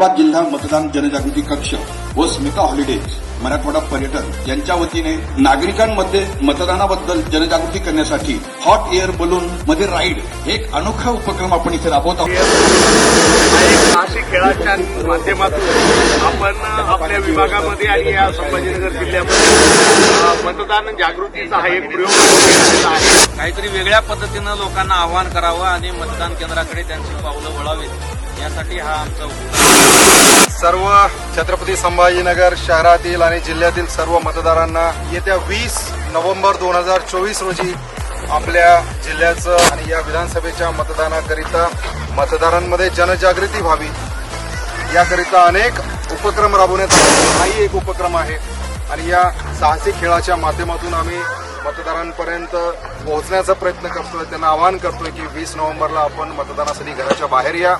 उस्मानाबाद जिल्हा मतदान जनजागृती कक्ष व स्मिता हॉलिडेज मराठवाडा पर्यटन यांच्या वतीने नागरिकांमध्ये मतदानाबद्दल जनजागृती करण्यासाठी हॉट एअर बलून मध्ये राईड हे एक अनोखा उपक्रम आपण इथे राबवत आहोत. नाशिक खेळाच्या माध्यमातून आपण आपल्या विभागामध्ये आणि या संभाजीनगर जिल्ह्यामध्ये मतदान जागृतीचा हा एक प्रयोग आहे. काहीतरी वेगळ्या पद्धतीनं लोकांना आवाहन करावं आणि मतदान केंद्राकडे त्यांची पावलं वळावीत. करण्यासाठी हा आमचा उपक्रम सर्व छत्रपती संभाजीनगर शहरातील आणि जिल्ह्यातील सर्व मतदारांना येत्या वीस नोव्हेंबर दोन हजार चोवीस रोजी आपल्या जिल्ह्याचं आणि या विधानसभेच्या मतदानाकरिता मतदारांमध्ये जनजागृती व्हावी. याकरिता अनेक उपक्रम राबवण्यात आले. हाही एक उपक्रम आहे. आणि या साहसी खेळाच्या माध्यमातून आम्ही मतदारांपर्यंत पोहोचण्याचा प्रयत्न करतोय. त्यांना आवाहन करतोय की वीस नोव्हेंबरला आपण मतदानासाठी घराच्या बाहेर या.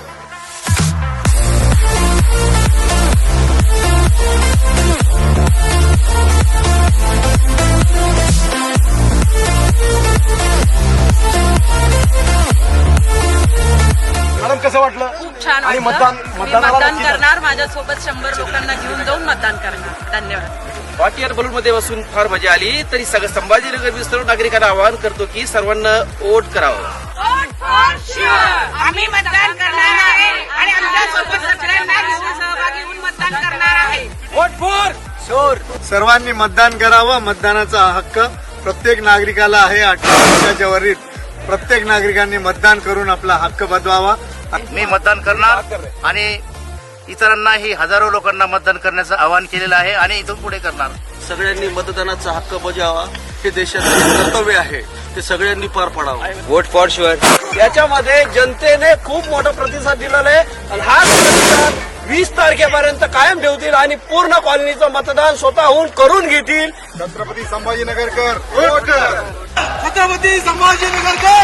कसं वाटलं? खूप छान आणि मतदान मतदान करणार माझ्यासोबत शंभर लोकांना घेऊन जाऊन मतदान करणार. धन्यवाद. हॉट एअर बलून मध्ये बसून फार मजा आली. तरी सगळं संभाजीनगर मी सर्व नागरिकांना आवाहन करतो की सर्वांना वोट करावं. आम्ही मतदान करणार आहे आणि आमच्यासोबत सगळ्यांना घेऊन सहभागी होऊन मतदान करणार आहे. वोट फॉर शोर सर्वांनी मतदान करावं मतदानाचा हक्क प्रत्येक नागरिकाला आहे. अठरा वर्षाच्या वरील प्रत्येक नागरिकांनी मतदान करून आपला हक्क बजवावा मी मतदान करणार आणि इतरांनाही हजारो लोकांना मतदान करण्याचं आवाहन केलेलं आहे आणि इथून पुढे करणार. सगळ्यांनी मतदानाचा हक्क बजावा. हे देशाचं कर्तव्य आहे. ते सगळ्यांनी पार पडावं. वोट फॉर शुअर याच्यामध्ये जनतेने खूप मोठा प्रतिसाद दिलेला आहे. आणि हा प्रतिसाद वीस तारखेपर्यंत कायम ठेवतील आणि पूर्ण कॉलनीचं मतदान स्वतःहून करून घेतील. छत्रपती संभाजीनगरकर वोट छत्रपती संभाजीनगर